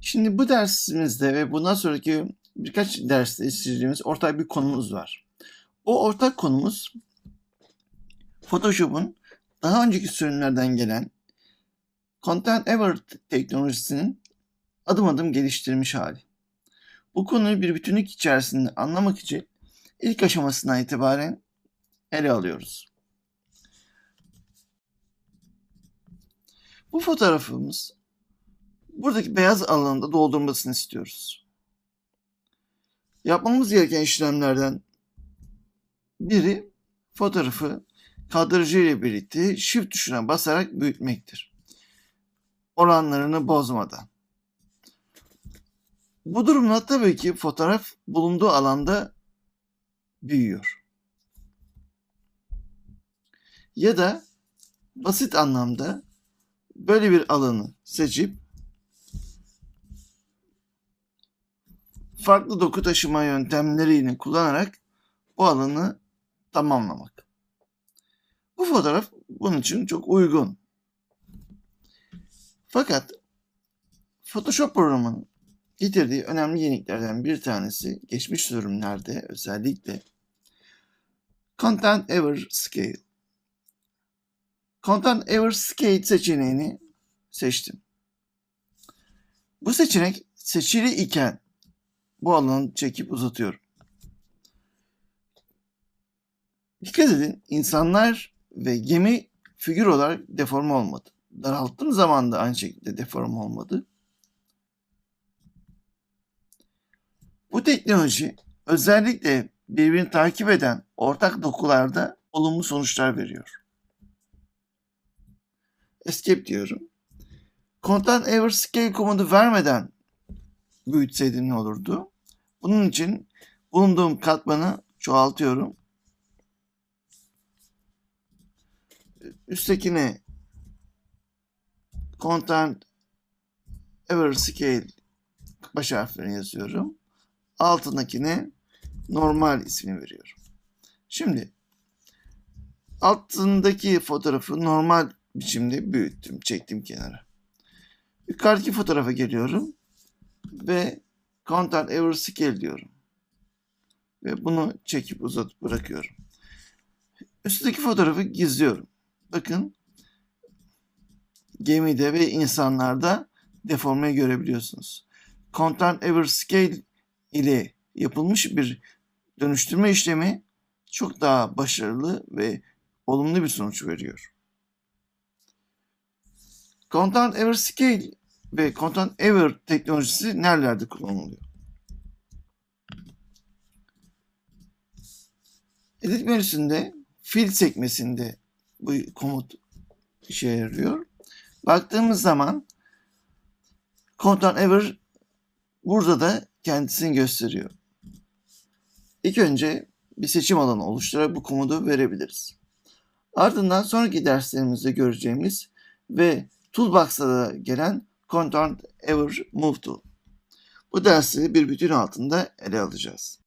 Şimdi bu dersimizde ve bundan sonraki birkaç derste işleyeceğimiz ortak bir konumuz var. O ortak konumuz Photoshop'un daha önceki sürümlerden gelen Content Ever teknolojisinin adım adım geliştirilmiş hali. Bu konuyu bir bütünlük içerisinde anlamak için ilk aşamasından itibaren ele alıyoruz. Bu fotoğrafımız buradaki beyaz alanı doldurmasını istiyoruz. Yapmamız gereken işlemlerden biri fotoğrafı kadrajı ile birlikte shift tuşuna basarak büyütmektir. Oranlarını bozmadan. Bu durumda tabii ki fotoğraf bulunduğu alanda büyüyor. Ya da basit anlamda böyle bir alanı seçip farklı doku taşıma yöntemlerini kullanarak bu alanı tamamlamak. Bu fotoğraf bunun için çok uygun. Fakat Photoshop programının getirdiği önemli yeniliklerden bir tanesi geçmiş sürümlerde özellikle Content Ever Scale. Content Ever Scale seçeneğini seçtim. Bu seçenek seçili iken bu alanı çekip uzatıyorum. Dikkat edin insanlar ve gemi figür olarak deforme olmadı. Daralttığım zaman da aynı şekilde deforme olmadı. Bu teknoloji özellikle birbirini takip eden ortak dokularda olumlu sonuçlar veriyor. Escape diyorum. Content Ever Scale komutu vermeden büyütseydim ne olurdu? Bunun için bulunduğum katmanı çoğaltıyorum. Üsttekine Content Ever Scale baş harflerini yazıyorum. Altındakine normal ismini veriyorum. Şimdi altındaki fotoğrafı normal biçimde büyüttüm, çektim kenara. Yukarıdaki fotoğrafa geliyorum ve Content Ever Scale diyorum. Ve bunu çekip uzatıp bırakıyorum. Üstteki fotoğrafı gizliyorum. Bakın gemide ve insanlarda deforme görebiliyorsunuz. Content Ever Scale ile yapılmış bir dönüştürme işlemi çok daha başarılı ve olumlu bir sonuç veriyor. Content Ever Scale ve Content Ever teknolojisi nerelerde kullanılıyor? Edit menüsünde Fill sekmesinde bu komut işe yarıyor. Baktığımız zaman Content Ever burada da kendisini gösteriyor. İlk önce bir seçim alanı oluşturarak bu komutu verebiliriz. Ardından sonraki derslerimizde göreceğimiz ve Toolbox'ta da gelen Content Ever Move Tool. Bu dersleri bir bütün altında ele alacağız.